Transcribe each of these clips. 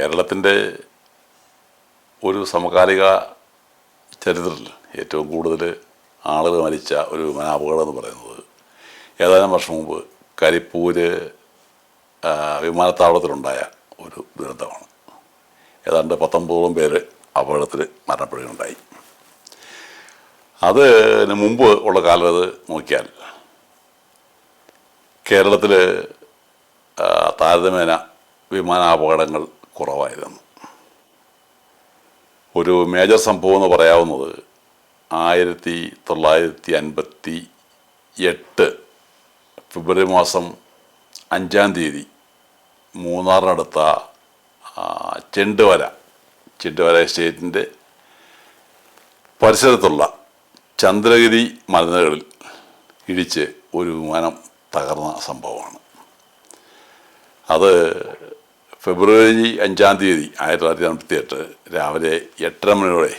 കേരളത്തിന്റെ ഒരു സമകാലിക ചരിത്രത്തിൽ ഏറ്റവും കൂടുതൽ ആളുകൾ മരിച്ച ഒരു വിമാനാപകടം എന്ന് പറയുന്നത് ഏതാനും വർഷം മുമ്പ് കരിപ്പൂര് വിമാനത്താവളത്തിലുണ്ടായ ഒരു ദുരന്തമാണ്. ഏതാണ്ട് പത്തൊമ്പതോളം പേര് അപകടത്തിൽ മരണപ്പെടുകയുണ്ടായി. അതിന് മുമ്പ് ഉള്ള കാലത്ത് നോക്കിയാൽ കേരളത്തിൽ താരതമ്യേന വിമാനാപകടങ്ങൾ കുറവായിരുന്നു. ഒരു മേജർ സംഭവം എന്ന് പറയാവുന്നത് ആയിരത്തി തൊള്ളായിരത്തി അൻപത്തി എട്ട് ഫെബ്രുവരി മാസം അഞ്ചാം തീയതി മൂന്നാറിനടുത്ത ചെണ്ടുവര ചെണ്ടുവര എസ്റ്റേറ്റിന്റെ പരിസരത്തുള്ള ചന്ദ്രഗിരി മലനിരകളിൽ ഇടിച്ച് ഒരു വിമാനം തകർന്ന സംഭവമാണ്. അത് ഫെബ്രുവരി അഞ്ചാം തീയതി ആയിരത്തി തൊള്ളായിരത്തി അൻപത്തി എട്ട് രാവിലെ എട്ടര മണിയോടെ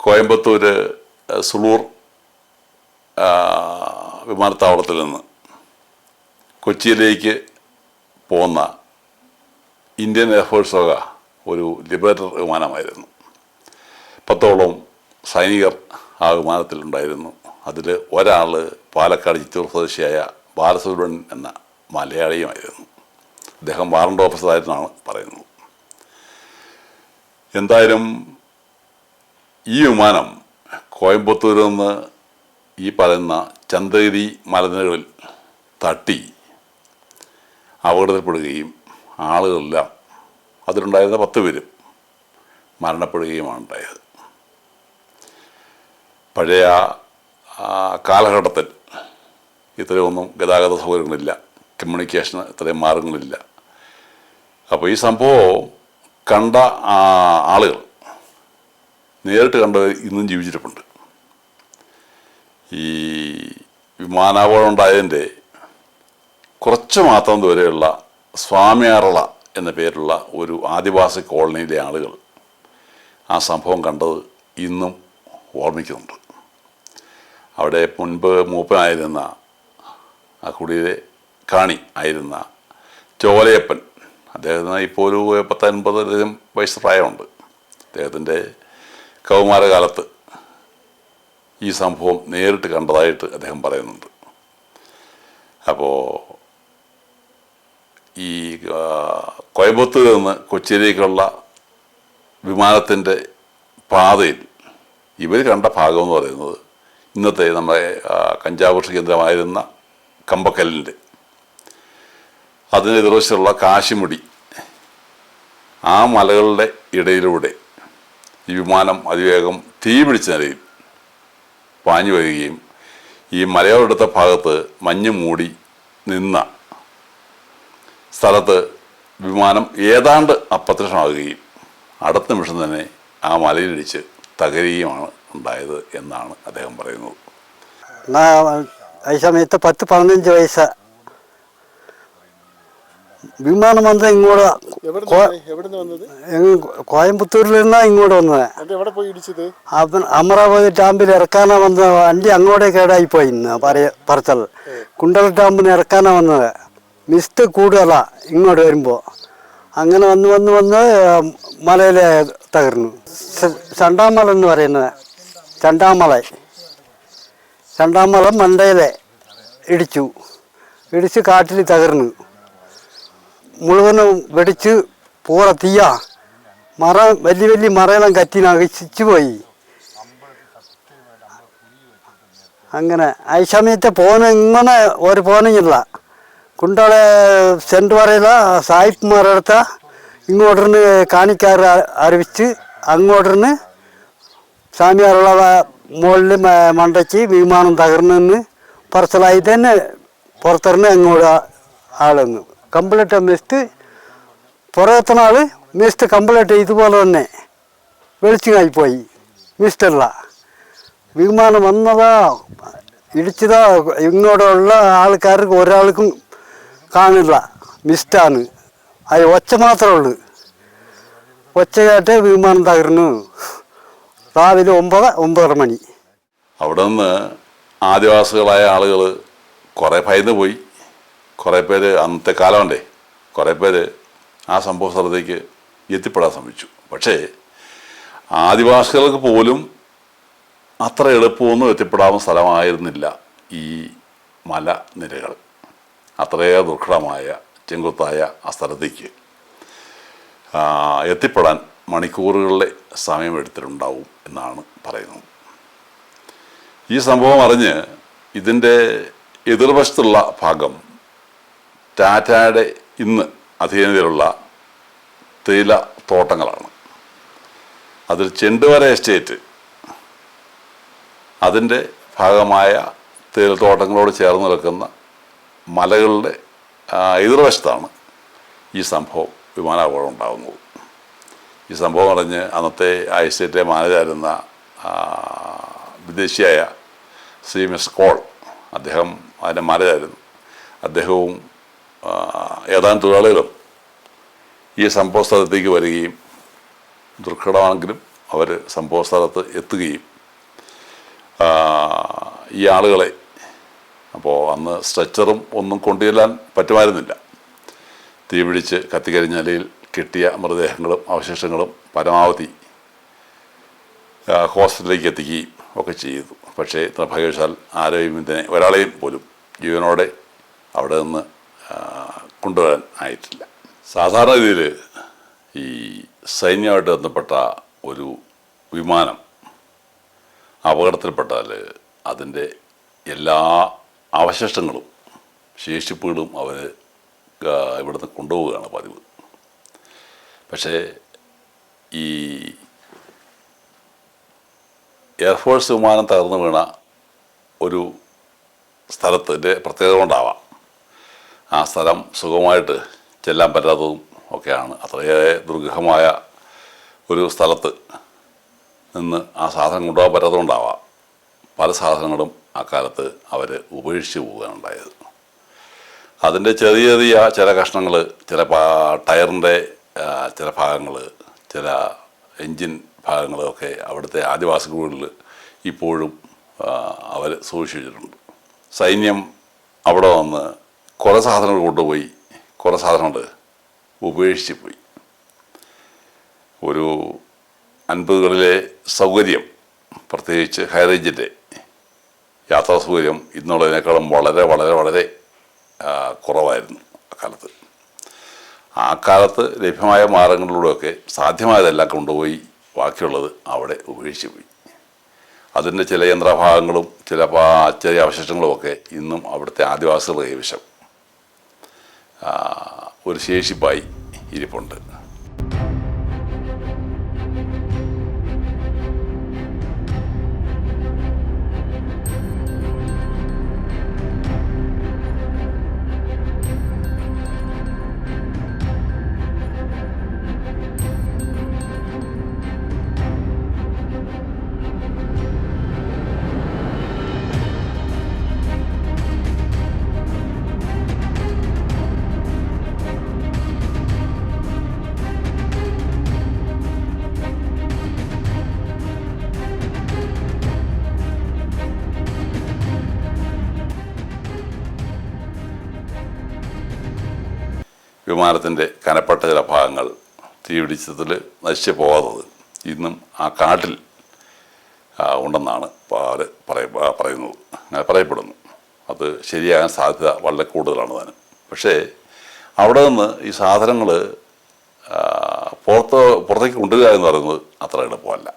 കോയമ്പത്തൂർ സുളൂർ വിമാനത്താവളത്തിൽ നിന്ന് കൊച്ചിയിലേക്ക് പോകുന്ന ഇന്ത്യൻ എയർഫോഴ്സ് വക ഒരു ലിബറേറ്റർ വിമാനമായിരുന്നു. പത്തോളം സൈനികർ ആ വിമാനത്തിലുണ്ടായിരുന്നു. അതിൽ ഒരാൾ പാലക്കാട് ചിറ്റൂർ സ്വദേശിയായ ബാലസുബ്രഹ്മണ്യൻ എന്ന മലയാളിയുമായിരുന്നു. അദ്ദേഹം വാറണ്ട് ഓഫീസറായിട്ടാണ് പറയുന്നത്. എന്തായാലും ഈ വിമാനം കോയമ്പത്തൂരിൽ നിന്ന് ഈ പറയുന്ന ചന്ദ്രഗിരി മലനിരകളിൽ തട്ടി അപകടത്തിൽപ്പെടുകയും ആളുകളെല്ലാം അതിലുണ്ടായിരുന്ന പത്ത് പേരും മരണപ്പെടുകയുമാണ് ഉണ്ടായത് പഴയ കാലഘട്ടത്തിൽ ഇത്രയൊന്നും ഗതാഗത സൗകര്യങ്ങളില്ല കമ്മ്യൂണിക്കേഷന് ഇത്രയും മാർഗങ്ങളില്ല. അപ്പോൾ ഈ സംഭവം കണ്ട ആളുകൾ നേരിട്ട് കണ്ടവർ ഇന്നും ജീവിച്ചിട്ടുണ്ട് ഈ വിമാനാപകടം ഉണ്ടായതിന്റെ കുറച്ച് മാത്രം ദൂരെയുള്ള സ്വാമിയാറള എന്ന പേരുള്ള ഒരു ആദിവാസി കോളനിയിലെ ആളുകൾ ആ സംഭവം കണ്ടത് ഇന്നും ഓർമ്മിക്കുന്നുണ്ട്. അവിടെ മുൻപ് മൂപ്പനായിരുന്ന ആ കുടിയിലെ കാണി ആയിരുന്ന ചോലയപ്പൻ അദ്ദേഹത്തിന് ഇപ്പോൾ ഒരു പത്തൊൻപത് വയസ്സ് പ്രായമുണ്ട്. അദ്ദേഹത്തിന്റെ കൗമാരകാലത്ത് ഈ സംഭവം നേരിട്ട് കണ്ടതായിട്ട് അദ്ദേഹം പറയുന്നുണ്ട്. അപ്പോൾ ഈ കോയമ്പത്തൂർ നിന്ന് കൊച്ചിയിലേക്കുള്ള വിമാനത്തിന്റെ പാതയിൽ ഇവർ കണ്ട ഭാഗം എന്ന് പറയുന്നത് ഇന്നത്തെ നമ്മുടെ കഞ്ചാവൃഷ കഞ്ചാവ് കേന്ദ്രമായിരുന്ന കമ്പക്കല്ലിന്റെ അതിന് എതിർവശത്തുള്ള കാശിമുടി. ആ മലകളുടെ ഇടയിലൂടെ ഈ വിമാനം അതിവേഗം തീ പിടിച്ച നിലയിൽ പാഞ്ഞു വരികയും ഈ മലയോടടുത്ത ഭാഗത്ത് മഞ്ഞ് മൂടി നിന്ന സ്ഥലത്ത് വിമാനം ഏതാണ്ട് അപ്രത്യക്ഷമാകുകയും അടുത്ത നിമിഷം തന്നെ ആ മലയിലിടിച്ച് തകരുകയുമാണ് ഉണ്ടായത് എന്നാണ് അദ്ദേഹം പറയുന്നത്. ഈ സമയത്ത് പത്ത് പതിനഞ്ച് വയസ്സ് വിമാനം വന്നത്? ഇങ്ങോട്ട് കോയമ്പത്തൂരിൽ നിന്നാ ഇങ്ങോട്ട് വന്നത് അവൻ അമരാവതി ഡാമ്പിൽ ഇറക്കാനാ വന്ന വണ്ടി അങ്ങോട്ടേ കേടായി പോയി ഇന്ന് പറയ കുണ്ടള ഡാമ്പിന് ഇറക്കാനാ വന്നത്. മിസ്റ്റ് കൂടുതലാ ഇങ്ങോട്ട് വരുമ്പോൾ അങ്ങനെ വന്ന് വന്ന് വന്ന് മലയിലെ തകർന്നു. ചണ്ടാമല എന്ന് പറയുന്നത്. ചണ്ടാമല ചണ്ടാമല മണ്ടയിലെ ഇടിച്ചു. ഇടിച്ച് കാട്ടിൽ തകർന്നു. മുഴുവനും വെടിച്ച് പൂറ തീയ. മറ വലിയ വലിയ മറയെല്ലാം കത്തി നശിച്ചു പോയി. അങ്ങനെ ആ സമയത്ത് പോന ഇങ്ങനെ ഒരു പോനില്ല കുണ്ടാളെ സെന്റ് പറയില്ല സായിപ്പ്മാരെടുത്ത ഇങ്ങോട്ടിരുന്ന് കാണിക്കാർ അറിവിച്ച് അങ്ങോട്ടിരുന്ന് സ്വാമിയാറുള്ള മുകളിൽ മണ്ടയ്ക്ക് വിമാനം തകർന്നെന്ന് പറച്ചിലായി തന്നെ പുറത്തിറന്ന് അങ്ങോട്ട് ആളെന്ന് കംപ്ലീറ്റ് മിസ്റ്റ് പുറത്തെ നാൾ മിസ്റ്റ് കംപ്ലീറ്റ് ഇതുപോലെ തന്നെ വെളിച്ചമായിപ്പോയി മിസ്റ്റല്ല വിമാനം വന്നതാ. ഇടിച്ചതാ. ഇങ്ങോട്ടുള്ള ആൾക്കാർക്ക് ഒരാൾക്കും കാണില്ല. മിസ്റ്റാണ്. അത് ഒച്ച മാത്രമേ ഉള്ളൂ. ഒച്ച കേട്ട് വിമാനം തകർന്നു. രാവിലെ ഒമ്പത് ഒമ്പതര മണി. അവിടെ നിന്ന് ആദിവാസികളായ ആളുകൾ കുറേ ഭയന്ന് പോയി. കുറേ പേര് അന്നത്തെ കാലമുണ്ടേ. കുറേ പേര് ആ സംഭവ സ്ഥലത്തേക്ക് എത്തിപ്പെടാൻ ശ്രമിച്ചു. പക്ഷേ ആദിവാസികൾക്ക് പോലും അത്ര എളുപ്പമൊന്നും എത്തിപ്പെടാവുന്ന സ്ഥലമായിരുന്നില്ല ഈ മലനിരകൾ അത്രയേറെ ദുർഘടമായ ചെങ്കുത്തായ ആ സ്ഥലത്തേക്ക് എത്തിപ്പെടാൻ മണിക്കൂറുകളിലെ സമയമെടുത്തിട്ടുണ്ടാവും എന്നാണ് പറയുന്നത്. ഈ സംഭവം അറിഞ്ഞ് ഇതിന്റെ എതിർവശത്തുള്ള ഭാഗം ടാറ്റയുടെ ഇന്ന് അധീനതയിലുള്ള തേയില തോട്ടങ്ങളാണ്. അതിൽ ചെണ്ടുവര എസ്റ്റേറ്റ് അതിന്റെ ഭാഗമായ തേയിലത്തോട്ടങ്ങളോട് ചേർന്ന് നിൽക്കുന്ന മലകളുടെ എതിർവശത്താണ് ഈ സംഭവം വിമാനാപകടം ഉണ്ടാകുന്നത് ഈ സംഭവം അറിഞ്ഞ് അന്നത്തെ ആ എസ്റ്റേറ്റിലെ മാനേജായിരുന്ന വിദേശിയായ ശ്രീ മിസ് കോൾ അദ്ദേഹം അതിന്റെ മാനേജായിരുന്നു അദ്ദേഹവും ഏതാനും തൊഴിലാളികളും ഈ സംഭവ സ്ഥലത്തേക്ക് വരികയും ദുർഘടമാണെങ്കിലും അവർ സംഭവ സ്ഥലത്ത് എത്തുകയും ഈ ആളുകളെ അപ്പോൾ അന്ന് സ്ട്രെച്ചറും ഒന്നും കൊണ്ടുചെല്ലാൻ പറ്റുമായിരുന്നില്ല. തീപിടിച്ച് കത്തിക്കരിഞ്ഞ നിലയിൽ കിട്ടിയ മൃതദേഹങ്ങളും അവശേഷങ്ങളും പരമാവധി ഹോസ്പിറ്റലിലേക്ക് എത്തിക്കുകയും ഒക്കെ ചെയ്തു. പക്ഷേ നിർഭാഗ്യവശാൽ ആരെയും ഇതിനെ ഒരാളെയും പോലും ജീവനോടെ അവിടെ നിന്ന് കൊണ്ടുവരാൻ ആയിട്ടില്ല. സാധാരണ രീതിയിൽ ഈ സൈന്യമായിട്ട് ബന്ധപ്പെട്ട ഒരു വിമാനം അപകടത്തിൽപ്പെട്ടാൽ അതിന്റെ എല്ലാ അവശിഷ്ടങ്ങളും ശേഷിപ്പുകളും അവർ ഇവിടുന്ന് കൊണ്ടുപോവുകയാണ് പതിവ്. പക്ഷേ ഈ എയർഫോഴ്സ് വിമാനം തകർന്നു വീണ ഒരു സ്ഥലത്തിന്റെ പ്രത്യേകത കൊണ്ടാവാം. ആ സ്ഥലം സുഖമായിട്ട് ചെല്ലാൻ പറ്റാത്തതും ഒക്കെയാണ്. അത്രയേറെ ദുർഗഹമായ ഒരു സ്ഥലത്ത് നിന്ന് ആ സാധനം കൊണ്ടുപോകാൻ പറ്റാത്തതുകൊണ്ടാവാം പല സാധനങ്ങളും ആ കാലത്ത് അവർ ഉപേക്ഷിച്ച് പോവുകയാണ് അതിന്റെ ചെറിയ ചെറിയ ചില കഷ്ണങ്ങൾ ചില ടയറിന്റെ ചില ഭാഗങ്ങൾ ചില എൻജിൻ ഭാഗങ്ങളൊക്കെ അവിടുത്തെ ആദിവാസികളിൽ ഇപ്പോഴും അവർ സൂക്ഷിച്ചിട്ടുണ്ട്. സൈന്യം അവിടെ വന്ന് കുറേ സാധനങ്ങൾ കൊണ്ടുപോയി കുറേ സാധനങ്ങൾ ഉപേക്ഷിച്ച് പോയി. ഒരു അൻപതുകളിലെ സൗകര്യം പ്രത്യേകിച്ച് ഹൈറേഞ്ചിന്റെ യാത്രാ സൗകര്യം ഇന്നുള്ളതിനേക്കാളും വളരെ വളരെ വളരെ കുറവായിരുന്നു അക്കാലത്ത് ആ കാലത്ത് ലഭ്യമായ മാർഗങ്ങളിലൂടെയൊക്കെ സാധ്യമായതെല്ലാം കൊണ്ടുപോയി ബാക്കിയുള്ളത് അവിടെ ഉപേക്ഷിച്ച് പോയി. അതിന്റെ ചില യന്ത്രഭാഗങ്ങളും ചില ചെറിയ അവശിഷ്ടങ്ങളുമൊക്കെ ഇന്നും അവിടുത്തെ ആദിവാസികളുടെ കൈവശം. ഒരു ശേഷിപ്പായി ഇരിപ്പുണ്ട്. വിമാനത്തിന്റെ കനപ്പെട്ട ചില ഭാഗങ്ങൾ തീപിടിച്ചതിൽ നശിച്ചു പോകാത്തത് ഇന്നും ആ കാട്ടിൽ ഉണ്ടെന്നാണ് ആ, പറയുന്നത്. പറയപ്പെടുന്നു. അത് ശരിയാകാൻ സാധ്യത വളരെ കൂടുതലാണ് താനും. പക്ഷേ അവിടെ നിന്ന് ഈ സാധനങ്ങൾ പുറത്ത് പുറത്തേക്ക് കൊണ്ടുവരിക എന്ന് പറയുന്നത് അത്ര എളുപ്പമല്ല.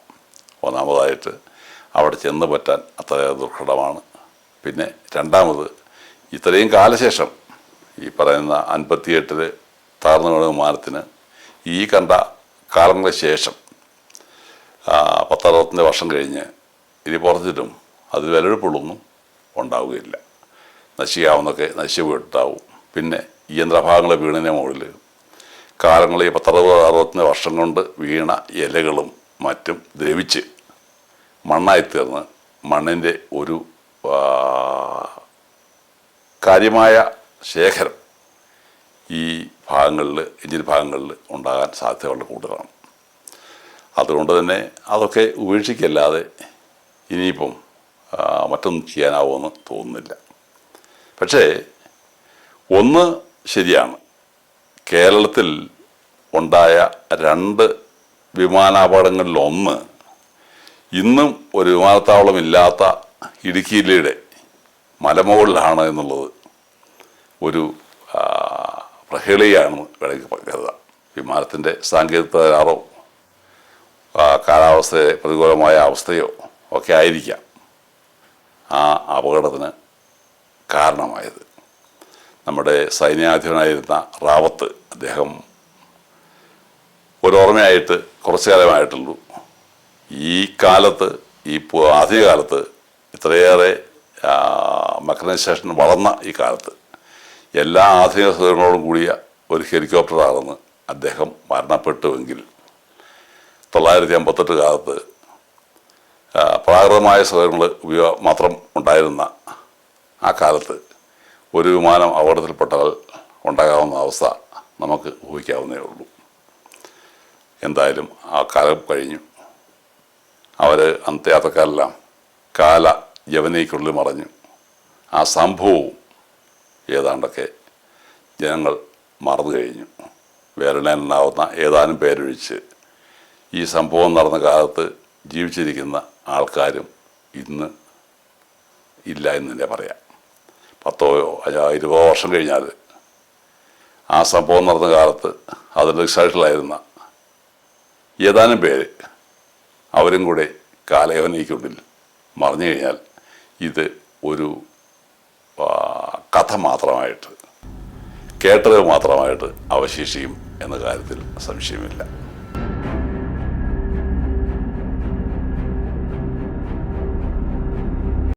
ഒന്നാമതായിട്ട് അവിടെ ചെന്ന് പറ്റാൻ അത്ര ദുർഘടമാണ്. പിന്നെ രണ്ടാമത് ഇത്രയും കാലശേഷം ഈ പറയുന്ന അൻപത്തിയെട്ടിൽ താർന്നു വീണ വിമാനത്തിന് ഈ കണ്ട കാലങ്ങൾക്ക് ശേഷം പത്തറുപത്തഞ്ച് വർഷം കഴിഞ്ഞ് ഇനി പുറത്തിട്ടും അത് വിലപിടിപ്പുള്ളൊന്നും ഉണ്ടാവുകയില്ല. നശിക്കാവുന്നൊക്കെ നശിച്ചു പോയിട്ടുണ്ടാവും. പിന്നെ ഈ യന്ത്രഭാഗങ്ങളെ വീണിന്റെ മുകളിൽ കാലങ്ങൾ ഈ പത്തറുപത് അറുപത്തഞ്ച് വർഷം കൊണ്ട് വീണ ഇലകളും മറ്റും ദ്രവിച്ച് മണ്ണായി തീർന്ന് മണ്ണിന്റെ ഒരു കാര്യമായ ശേഖരം ഈ ഭാഗങ്ങളിൽ എഞ്ചിൻ ഭാഗങ്ങളിൽ ഉണ്ടാകാൻ സാധ്യത വളരെ കൂടുതലാണ്. അതുകൊണ്ട് തന്നെ അതൊക്കെ ഉപേക്ഷിക്കല്ലാതെ ഇനിയിപ്പം മറ്റൊന്നും ചെയ്യാനാവുമെന്ന് തോന്നുന്നില്ല. പക്ഷേ ഒന്ന് ശരിയാണ്. കേരളത്തിൽ ഉണ്ടായ രണ്ട് വിമാനാപകടങ്ങളിലൊന്ന് ഇന്നും ഒരു വിമാനത്താവളമില്ലാത്ത ഇടുക്കി ജില്ലയുടെ മലമുകളിലാണ് എന്നുള്ളത് ഒരു പ്രഹേളിയാണെന്ന് വേണമെങ്കിൽ കരുതാം. വിമാനത്തിന്റെ സാങ്കേതിക തകരാറോ ആ, കാലാവസ്ഥയെ പ്രതികൂലമായ അവസ്ഥയോ ഒക്കെ ആയിരിക്കാം ആ അപകടത്തിന് കാരണമായത്. നമ്മുടെ സൈന്യാധിപനായിരുന്ന റാവത്ത് അദ്ദേഹം ഒരോർമ്മയായിട്ട് കുറച്ചു കാലമായിട്ടുള്ളൂ. ഈ കാലത്ത് ഈ ആദ്യകാലത്ത് ഇത്രയേറെ മെക്കനൈസേഷൻ വളർന്ന ഈ കാലത്ത് എല്ലാ ആധുനിക സൗകര്യങ്ങളോടും കൂടിയ ഒരു ഹെലികോപ്റ്ററാണെന്ന് അദ്ദേഹം മരണപ്പെട്ടുവെങ്കിൽ തൊള്ളായിരത്തി അമ്പത്തെട്ട് കാലത്ത് പ്രാകൃതമായ സൗകര്യങ്ങൾ ഉപയോഗ മാത്രം ഉണ്ടായിരുന്ന ആ കാലത്ത് ഒരു വിമാനം അപകടത്തിൽപ്പെട്ടാൽ ഉണ്ടാകാവുന്ന അവസ്ഥ നമുക്ക് ഊഹിക്കാവുന്നേ ഉള്ളൂ. എന്തായാലും ആ കാലം കഴിഞ്ഞു. അവർ അന്നത്തെ യാത്രക്കാരെല്ലാം കാല യവനയ്ക്കുള്ളിൽ മറഞ്ഞു. ആ സംഭവവും ഏതാണ്ടൊക്കെ ജനങ്ങൾ മറന്നു കഴിഞ്ഞു. വേരലേനാവുന്ന ഏതാനും പേരൊഴിച്ച് ഈ സംഭവം നടന്ന കാലത്ത് ജീവിച്ചിരിക്കുന്ന ആൾക്കാരും ഇന്ന് ഇല്ല എന്ന് തന്നെ പറയാം. പത്തോ ഇരുപതോ വർഷം കഴിഞ്ഞാൽ ആ സംഭവം നടന്ന കാലത്ത് അതിന്റെ റിസൾട്ടിലായിരുന്ന ഏതാനും പേര് അവരും കൂടെ കാലയവനയ്ക്കുള്ളിൽ മറിഞ്ഞു കഴിഞ്ഞാൽ ഇത് ഒരു കഥ മാത്രമായിട്ട് കേട്ടത് മാത്രമായിട്ട് അവശേഷിക്കും എന്ന കാര്യത്തിൽ സംശയമില്ല.